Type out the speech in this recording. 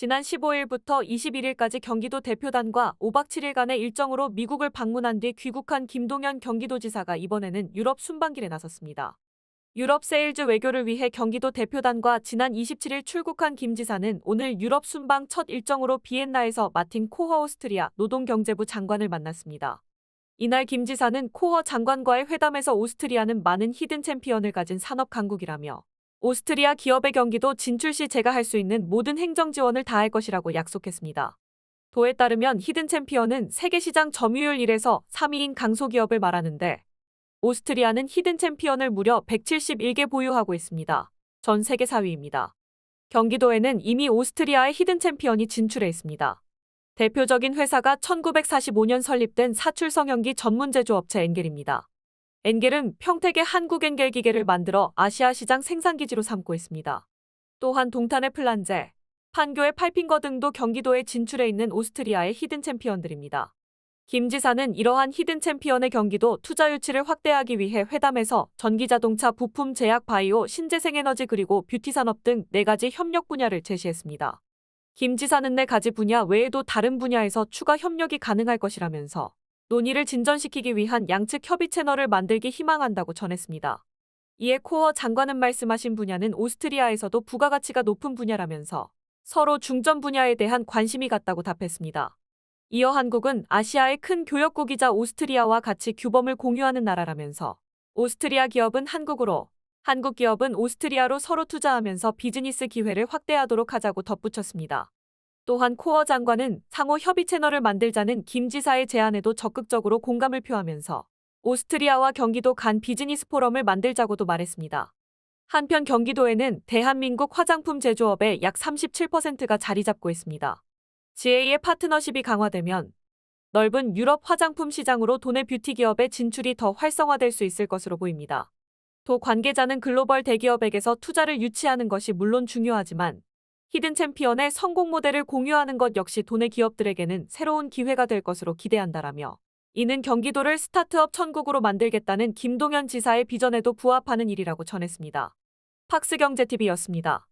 지난 15일부터 21일까지 경기도 대표단과 5박 7일간의 일정으로 미국을 방문한 뒤 귀국한 김동연 경기도지사가 이번에는 유럽 순방길에 나섰습니다. 유럽 세일즈 외교를 위해 경기도 대표단과 지난 27일 출국한 김 지사는 오늘 유럽 순방 첫 일정으로 비엔나에서 마틴 코허 오스트리아 노동경제부 장관을 만났습니다. 이날 김 지사는 코허 장관과의 회담에서 오스트리아는 많은 히든 챔피언을 가진 산업 강국이라며 오스트리아 기업의 경기도 진출 시 제가 할 수 있는 모든 행정 지원을 다할 것이라고 약속했습니다. 도에 따르면 히든 챔피언은 세계 시장 점유율 1에서 3위인 강소기업을 말하는데 오스트리아는 히든 챔피언을 무려 171개 보유하고 있습니다. 전 세계 4위입니다. 경기도에는 이미 오스트리아의 히든 챔피언이 진출해 있습니다. 대표적인 회사가 1945년 설립된 사출 성형기 전문 제조업체 엔겔입니다. 엔겔은 평택의 한국 엔겔 기계를 만들어 아시아 시장 생산기지로 삼고 있습니다. 또한 동탄의 플란제, 판교의 팔핑거 등도 경기도에 진출해 있는 오스트리아의 히든 챔피언들입니다. 김 지사는 이러한 히든 챔피언의 경기도 투자 유치를 확대하기 위해 회담에서 전기자동차, 부품, 제약, 바이오, 신재생에너지 그리고 뷰티 산업 등네 가지 협력 분야를 제시했습니다. 김 지사는 네 가지 분야 외에도 다른 분야에서 추가 협력이 가능할 것이라면서 논의를 진전시키기 위한 양측 협의 채널을 만들기 희망한다고 전했습니다. 이에 코어 장관은 말씀하신 분야는 오스트리아에서도 부가가치가 높은 분야라면서 서로 중점 분야에 대한 관심이 같다고 답했습니다. 이어 한국은 아시아의 큰 교역국이자 오스트리아와 같이 규범을 공유하는 나라라면서 오스트리아 기업은 한국으로, 한국 기업은 오스트리아로 서로 투자하면서 비즈니스 기회를 확대하도록 하자고 덧붙였습니다. 또한 코어 장관은 상호 협의 채널을 만들자는 김 지사의 제안에도 적극적으로 공감을 표하면서 오스트리아와 경기도 간 비즈니스 포럼을 만들자고도 말했습니다. 한편 경기도에는 대한민국 화장품 제조업의 약 37%가 자리 잡고 있습니다. GA의 파트너십이 강화되면 넓은 유럽 화장품 시장으로 도내 뷰티 기업의 진출이 더 활성화될 수 있을 것으로 보입니다. 도 관계자는 글로벌 대기업에게서 투자를 유치하는 것이 물론 중요하지만 히든 챔피언의 성공 모델을 공유하는 것 역시 도내 기업들에게는 새로운 기회가 될 것으로 기대한다라며 이는 경기도를 스타트업 천국으로 만들겠다는 김동연 지사의 비전에도 부합하는 일이라고 전했습니다. 팍스경제TV였습니다.